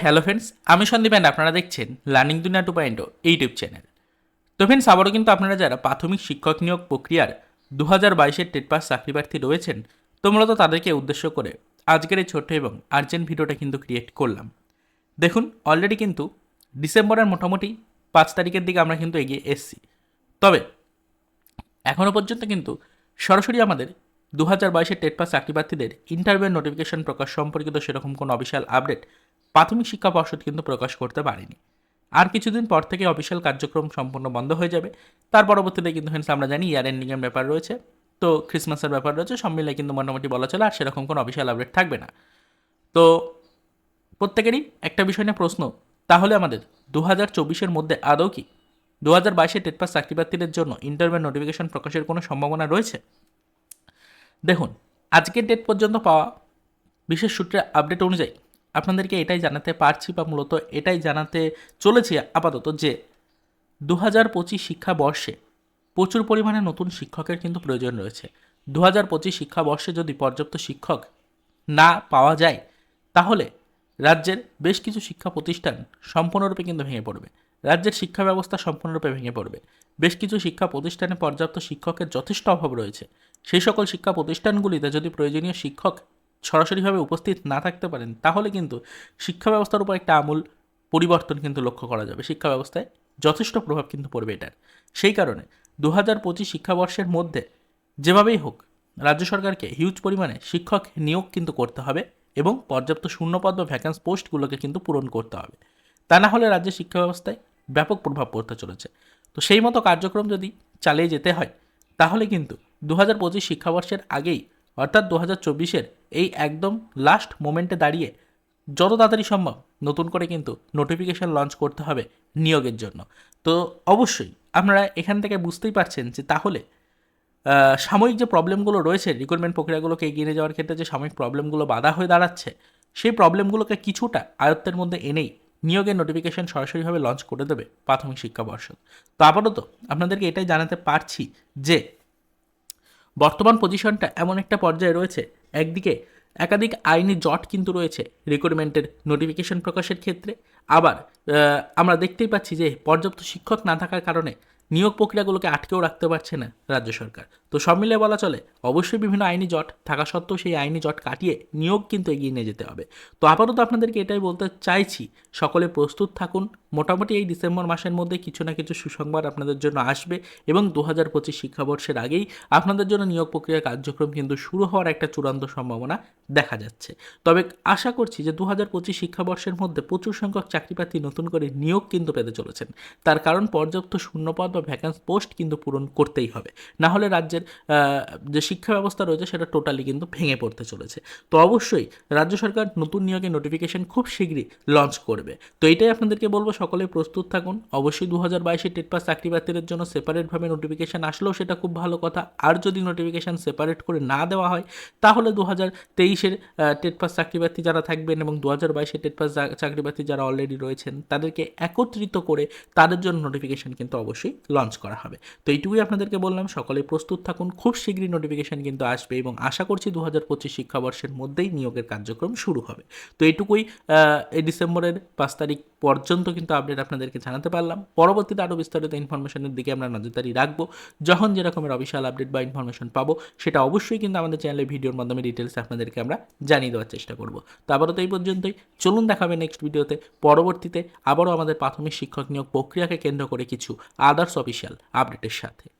Hello friends আমি Sandeep and আপনারা দেখছেন learning Duniya two point YouTube channel তো ফ্রেন্ডস আবারও কিন্তু আপনারা যারা প্রাথমিক শিক্ষক নিয়োগ প্রক্রিয়ার দু হাজার বাইশের টেট পাস চাকরি প্রার্থী রয়েছেন, তো মূলত তাদেরকে উদ্দেশ্য করে আজকের এই ছোট্ট এবং আর্জেন্ট ভিডিওটা কিন্তু ক্রিয়েট করলাম। দেখুন অলরেডি কিন্তু ডিসেম্বরের মোটামুটি পাঁচ তারিখের দিকে আমরা কিন্তু এগিয়ে এসছি। তবে এখনও পর্যন্ত কিন্তু সরাসরি আমাদের দু হাজার বাইশের টেট পাস চাকরি প্রার্থীদের ইন্টারভিউ নোটিফিকেশন প্রকাশ সম্পর্কিত সেরকম কোনো অফিসিয়াল আপডেট প্রাথমিক শিক্ষা পর্ষদ কিন্তু প্রকাশ করতে পারেনি। আর কিছুদিন পর থেকে অফিসিয়াল কার্যক্রম সম্পূর্ণ বন্ধ হয়ে যাবে। তার পরবর্তীতে কিন্তু হ্যান্স আমরা জানি ইয়ার এন্ডিংয়ের ব্যাপার রয়েছে। তো ক্রিসমাসের ব্যাপার রয়েছে, সব মিলে কিন্তু মোটামুটি বলা চলে, আর সেরকম কোনো অফিসিয়াল আপডেট থাকবে না। তো প্রত্যেকেরই একটা বিষয় নিয়ে প্রশ্ন, তাহলে আমাদের দু হাজার চব্বিশের মধ্যে আদৌ কি দু হাজার বাইশে টেট পাস চাকরি জন্য ইন্টারভিউ নোটিফিকেশন প্রকাশের কোনো সম্ভাবনা রয়েছে? দেখুন, আজকের ডেট পর্যন্ত পাওয়া বিশেষ সূত্রে আপডেট অনুযায়ী আপনাদেরকে এটাই জানাতে পারছি বা মূলত এটাই জানাতে চলেছি আপাতত যে দু হাজার পঁচিশ শিক্ষাবর্ষে প্রচুর পরিমাণে নতুন শিক্ষকের কিন্তু প্রয়োজন রয়েছে। দু হাজার পঁচিশ শিক্ষাবর্ষে যদি পর্যাপ্ত শিক্ষক না পাওয়া যায়, তাহলে রাজ্যের বেশ কিছু শিক্ষা প্রতিষ্ঠান সম্পূর্ণরূপে কিন্তু ভেঙে পড়বে। রাজ্যের শিক্ষা ব্যবস্থা সম্পূর্ণরূপে ভেঙে পড়বে। বেশ কিছু শিক্ষা প্রতিষ্ঠানে পর্যাপ্ত শিক্ষকের যথেষ্ট অভাব রয়েছে। সেই সকল শিক্ষা প্রতিষ্ঠানগুলিতে যদি প্রয়োজনীয় শিক্ষক সরাসরিভাবে উপস্থিত না থাকতে পারেন, তাহলে কিন্তু শিক্ষা ব্যবস্থার উপর একটা আমূল পরিবর্তন কিন্তু লক্ষ্য করা যাবে। শিক্ষা ব্যবস্থায় যথেষ্ট প্রভাব কিন্তু পড়বে এটার। সেই কারণে দু হাজার পঁচিশ শিক্ষাবর্ষের মধ্যে যেভাবেই হোক, রাজ্য সরকারকে হিউজ পরিমাণে শিক্ষক নিয়োগ কিন্তু করতে হবে এবং পর্যাপ্ত শূন্যপদ বা ভ্যাকান্স পোস্টগুলোকে কিন্তু পূরণ করতে হবে। তা না হলে রাজ্যের শিক্ষা ব্যবস্থায় ব্যাপক প্রভাব পড়তে চলেছে। তো সেই মতো কার্যক্রম যদি চালিয়ে যেতে হয়, তাহলে কিন্তু দু হাজার পঁচিশ শিক্ষাবর্ষের আগেই অর্থাৎ দু হাজার চব্বিশের এই একদম লাস্ট মোমেন্টে দাঁড়িয়ে যত তাড়াতাড়ি সম্ভব নতুন করে কিন্তু নোটিফিকেশান লঞ্চ করতে হবে নিয়োগের জন্য। তো অবশ্যই আপনারা এখান থেকে বুঝতেই পারছেন যে তাহলে সাময়িক যে প্রবলেমগুলো রয়েছে রিক্রুটমেন্ট প্রক্রিয়াগুলোকে এগিয়ে নিয়ে যাওয়ার ক্ষেত্রে যে সাময়িক প্রবলেমগুলো বাধা হয়ে দাঁড়াচ্ছে, সেই প্রবলেমগুলোকে কিছুটা আয়ত্তের মধ্যে এনেই নিয়োগের নোটিফিকেশন সরাসরিভাবে লঞ্চ করে দেবে প্রাথমিক শিক্ষা পর্ষদ। তো আপাতত আপনাদেরকে এটাই জানাতে পারছি যে বর্তমান পজিশনটা এমন একটা পর্যায়ে রয়েছে। একদিকে একাধিক আইনি জট কিন্তু রয়েছে রিক্রুটমেন্টের নোটিফিকেশন প্রকাশের ক্ষেত্রে। আবার আমরা দেখতেই পাচ্ছি যে পর্যাপ্ত শিক্ষক না থাকার কারণে নিয়োগ প্রক্রিয়াগুলোকে আটকেও রাখতে পারছে না রাজ্য সরকার। তো সব মিলে বলা চলে, অবশ্যই বিভিন্ন আইনি জট থাকা সত্ত্বেও সেই আইনি জট কাটিয়ে নিয়োগ কিন্তু এগিয়ে নিয়ে যেতে হবে। তো আপাতত আপনাদেরকে এটাই বলতে চাইছি, সকলে প্রস্তুত থাকুন মোটামুটি এই ডিসেম্বর মাসের মধ্যে কিছু না কিছু সুসংবাদ আপনাদের জন্য আসবে এবং দু হাজার পঁচিশ শিক্ষাবর্ষের আগেই আপনাদের জন্য নিয়োগ প্রক্রিয়া কার্যক্রম কিন্তু শুরু হওয়ার একটা চূড়ান্ত সম্ভাবনা দেখা যাচ্ছে। তবে আশা করছি যে দু হাজার পঁচিশ শিক্ষাবর্ষের মধ্যে প্রচুর সংখ্যক চাকরিপ্রার্থী নতুন করে নিয়োগ কিন্তু পেতে চলেছেন। তার কারণ, পর্যাপ্ত শূন্যপদ বা ভ্যাকান্স পোস্ট কিন্তু পূরণ করতেই হবে। না হলে রাজ্যের যে শিক্ষা ব্যবস্থা রয়েছে সেটা টোটালি কিন্তু ভেঙে পড়তে চলেছে। তো অবশ্যই রাজ্য সরকার নতুন নিয়োগের নোটিফিকেশন খুব শীঘ্রই লঞ্চ করবে। তো এটাই আপনাদেরকে বলব সকলে প্রস্তুত থাকুন। অবশ্যই দু হাজার বাইশে টেট পাস চাকরি প্রার্থীদের জন্য সেপারেটভাবে নোটিফিকেশান আসলেও সেটা খুব ভালো কথা। আর যদি নোটিফিকেশান সেপারেট করে না দেওয়া হয়, তাহলে দু হাজার তেইশের টেট পাস চাকরি প্রার্থী যারা থাকবেন এবং দু হাজার বাইশে টেট পাস চাকরি প্রার্থী যারা অলরেডি রয়েছেন, তাদেরকে একত্রিত করে তাদের জন্য নোটিফিকেশান কিন্তু অবশ্যই লঞ্চ করা হবে। তো এইটুকুই আপনাদেরকে বললাম, সকলে প্রস্তুত থাকুন, খুব শীঘ্রই নোটিফিকেশান কিন্তু আসবে এবং আশা করছি দু হাজার পঁচিশ শিক্ষাবর্ষের মধ্যেই নিয়োগের কার্যক্রম শুরু হবে। তো এইটুকুই এই ডিসেম্বরের পাঁচ তারিখ পর্যন্ত কিন্তু আপডেট আপনাদেরকে জানাতে পারলাম। পরবর্তীতে আরও বিস্তারিত ইনফরমেশনের দিকে আমরা নজরদারি রাখব। যখন যেরকমের অফিসিয়াল আপডেট বা ইনফরমেশন পাবো, সেটা অবশ্যই কিন্তু আমাদের চ্যানেলে ভিডিওর মাধ্যমে ডিটেলস আপনাদেরকে আমরা জানিয়ে দেওয়ার চেষ্টা করব। তো আপাতত এই পর্যন্তই। চলুন দেখাবে নেক্সট ভিডিওতে পরবর্তীতে আবারও আমাদের প্রাথমিক শিক্ষক নিয়োগ প্রক্রিয়াকে কেন্দ্র করে কিছু আদার্স অফিসিয়াল আপডেটের সাথে।